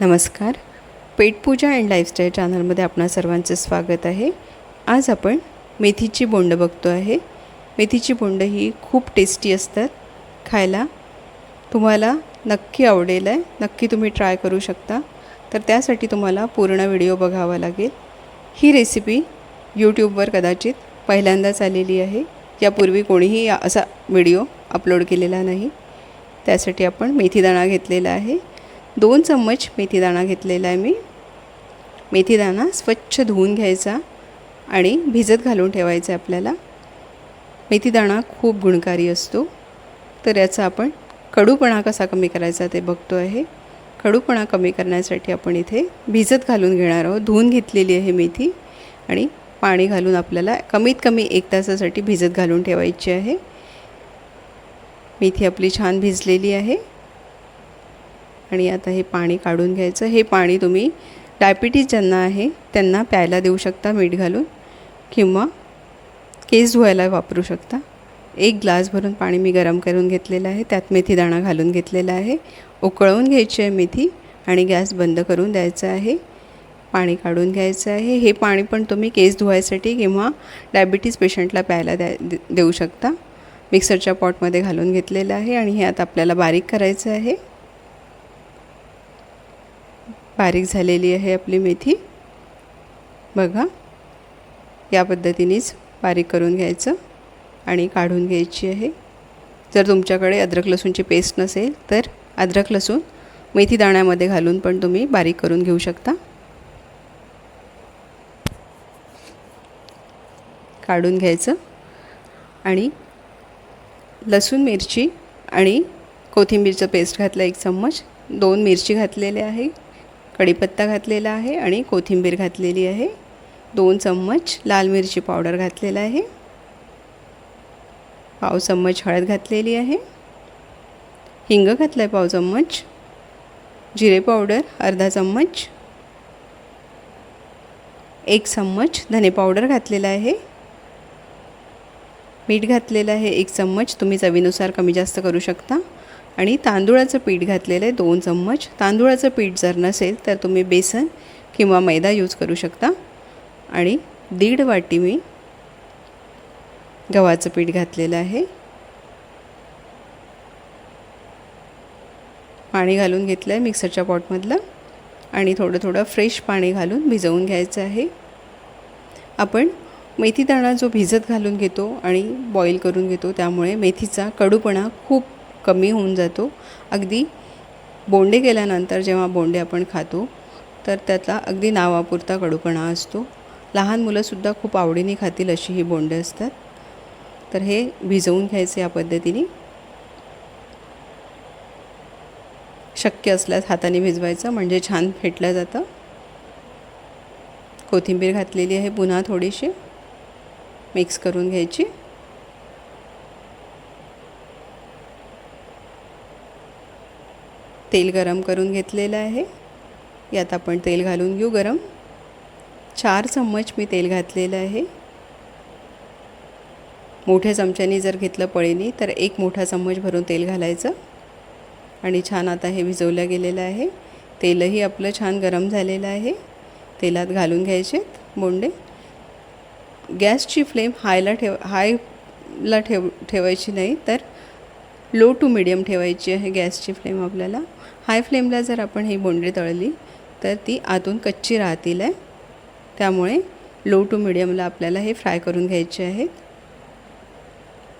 नमस्कार. पेटपूजा and lifestyle चॅनलमध्ये आपणा सर्वांचं स्वागत आहे. आज आपण मेथीची बोंड बघतो आहे. मेथीची बोंड ही खूप टेस्टी असतात खायला. तुम्हाला नक्की आवडेल आहे. नक्की तुम्ही ट्राय करू शकता. तर त्यासाठी तुम्हाला पूर्ण व्हिडिओ बघावा लागेल. ही रेसिपी यूट्यूबवर कदाचित पहिल्यांदाच आलेली आहे. यापूर्वी कोणीही असा व्हिडिओ अपलोड केलेला नाही. त्यासाठी आपण मेथीदाणा घेतलेला आहे. दोन चम्मच मेथीदाणा घेतलेला आहे मी. मेथीदाणा स्वच्छ धुवून घ्यायचा आणि भिजत घालून ठेवायचा आहे आपल्याला. मेथीदाणा खूप गुणकारी असतो. तर याचा आपण कडूपणा कसा कमी करायचा ते बघतो आहे. कडूपणा कमी करण्यासाठी आपण इथे भिजत घालून घेणार आहोत. धुवून घेतलेली आहे मेथी आणि पाणी घालून आपल्याला कमीत कमी एक तासासाठी भिजत घालून ठेवायची आहे. मेथी आपली छान भिजलेली आहे. आणि आता हे पाणी काढून घ्यायचं. हे पाणी तुम्ही डायबिटीज ज्यांना आहे त्यांना प्यायला देऊ शकता मीठ घालून किंवा केस धुवायला वापरू शकता. एक ग्लास भरून पाणी मी गरम करून घेतलेलं आहे. त्यात मेथी दाणा घालून घेतलेला आहे. उकळवून घ्यायची आहे मेथी आणि गॅस बंद करून द्यायचा आहे. पाणी काढून घ्यायचं आहे. हे पाणी पण तुम्ही केस धुवायसाठी किंवा डायबिटीज पेशंटला प्यायला द्या दे- देऊ शकता. मिक्सरच्या पॉटमध्ये घालून घेतलेलं आहे आणि हे आता आपल्याला बारीक करायचं आहे. बारीक झालेली आहे आपली मेथी. बघा. या पद्धतीनेच बारीक करून घ्यायचं आणि काढून घ्यायची आहे. जर तुमच्याकडे अद्रक लसूणची पेस्ट नसेल तर अद्रक लसूण मेथी दाण्यामध्ये घालून पण तुम्ही बारीक करून घेऊ शकता. काढून घ्यायचं. आणि लसूण मिरची आणि कोथिंबीरचं पेस्ट घातलं एक चम्मच. दोन मिरची घातलेले आहे. कढीपत्ता घातलेला आहे आणि कोथिंबीर घातलेली आहे. दोन चम्मच लाल मिरची पावडर घातलेला आहे. पाव चम्मच हळद घातलेली आहे. हिंग घातलं आहे पाव चम्मच. जिरे पावडर अर्धा चम्मच. एक चम्मच धने पावडर घातलेला आहे. मीठ घातलेलं आहे एक चम्मच. तुम्ही चवीनुसार कमी जास्त करू शकता. आणि तांदूळाचं पीठ घातलेलं आहे दोन चम्मच. तांदूळाचं पीठ जर नसेल तर तुम्ही बेसन किंवा मैदा यूज करू शकता. आणि दीड वाटी मी गव्हाचं पीठ घातलेलं आहे. पाणी घालून घेतलं आहे मिक्सरच्या पॉटमधलं. आणि थोडं थोडं फ्रेश पाणी घालून भिजवून घ्यायचं आहे. आपण मेथी दाणा जो भिजत घालून घेतो आणि बॉईल करून घेतो त्यामुळे मेथीचा कडूपणा खूप कमी होऊन जातो. अगदी बोंडे केल्यानंतर जेव्हा बोंडे आपण खातो तर त्याचा अगदी नावापुरता कडूपणा असतो. लहान मुलंसुद्धा खूप आवडीने खातील अशी ही बोंडे असतात. तर हे भिजवून घ्यायचे या पद्धतीने. शक्य असल्यास हाताने भिजवायचं म्हणजे छान फेटलं जातं. कोथिंबीर घातलेली आहे पुन्हा थोडीशी. मिक्स करून घ्यायची. तेल गरम करून घेतलेलं आहे. यात आपण तेल घालून घेऊ गरम. चार चम्मच मी तेल घातलेलं आहे. मोठ्या चमच्याने जर घेतलं पळीने तर एक मोठा चम्मच भरून तेल घालायचं. आणि छान आता हे भिजवलं गेलेलं आहे. तेलही आपलं छान गरम झालेलं आहे. तेलात घालून घ्यायचे बोंडे. गॅसची फ्लेम हायला ठेव हायला ठेव ठेवायची नाही तर लो टू मिडियम ठेवायची आहे गॅसची फ्लेम आपल्याला. हाय फ्लेमला जर आपण ही बोंडे तळली तर ती आतून कच्ची राहतील आहे. त्यामुळे लो टू मिडियमला आपल्याला हे फ्राय करून घ्यायचे आहेत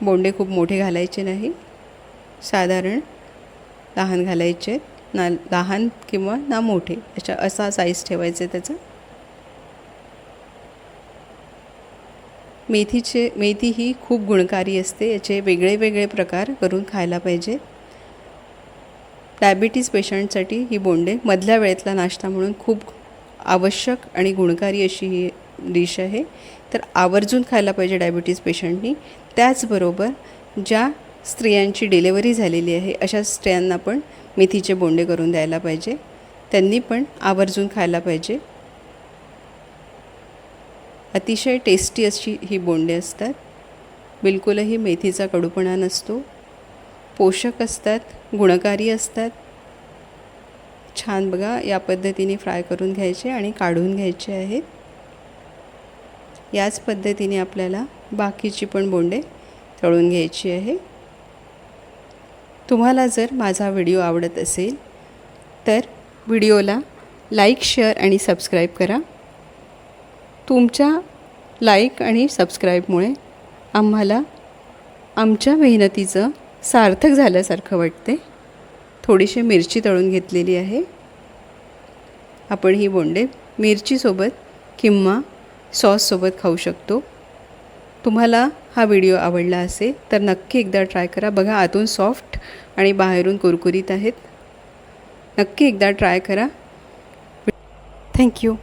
बोंडे खूप मोठे घालायचे नाही. साधारण लहान घालायचे ना लहान किंवा ना मोठे अशा असा साईज ठेवायचा त्याचा. मेथीचे मेथी ही खूप गुणकारी असते याचे वेगळे वेगळे प्रकार करून खायला पाहिजे. डायबिटीज पेशंटसाठी ही बोंडे मधल्या वेळेतला नाश्ता म्हणून खूप आवश्यक आणि गुणकारी अशी ही डिश आहे. तर आवर्जून खायला पाहिजे डायबिटीज पेशंटनी त्याचबरोबर ज्या स्त्रियांची डिलेवरी झालेली आहे अशा स्त्रियांना पण मेथीचे बोंडे करून द्यायला पाहिजे. त्यांनी पण आवर्जून खायला पाहिजे. अतिशय टेस्टी अशी ही बोंडे असतात. बिलकुलही मेथीचा कडूपणा नसतो. पोषक असतात गुणकारी असतात. छान बघा या पद्धतीने फ्राय करून घ्यायचे आणि काढून घ्यायचे आहेत. याच पद्धतीने आपल्याला बाकीची पण बोंडे तळून घ्यायची आहे. तुम्हाला जर माझा व्हिडिओ आवडत असेल तर व्हिडिओला लाईक शेअर आणि सबस्क्राईब करा. तुमच्या लाईक आणि सबस्क्राईबमुळे आम्हाला आमच्या मेहनतीचं सार्थक झाल्यासारखं वाटते. थोडीशी मिरची तळून घेतलेली आहे. आपण ही बोंडे मिरचीसोबत किंवा सॉससोबत खाऊ शकतो. तुम्हाला हा व्हिडिओ आवडला असेल तर नक्की एकदा ट्राय करा. बघा आतून सॉफ्ट आणि बाहेरून कुरकुरीत आहेत. नक्की एकदा ट्राय करा. थँक्यू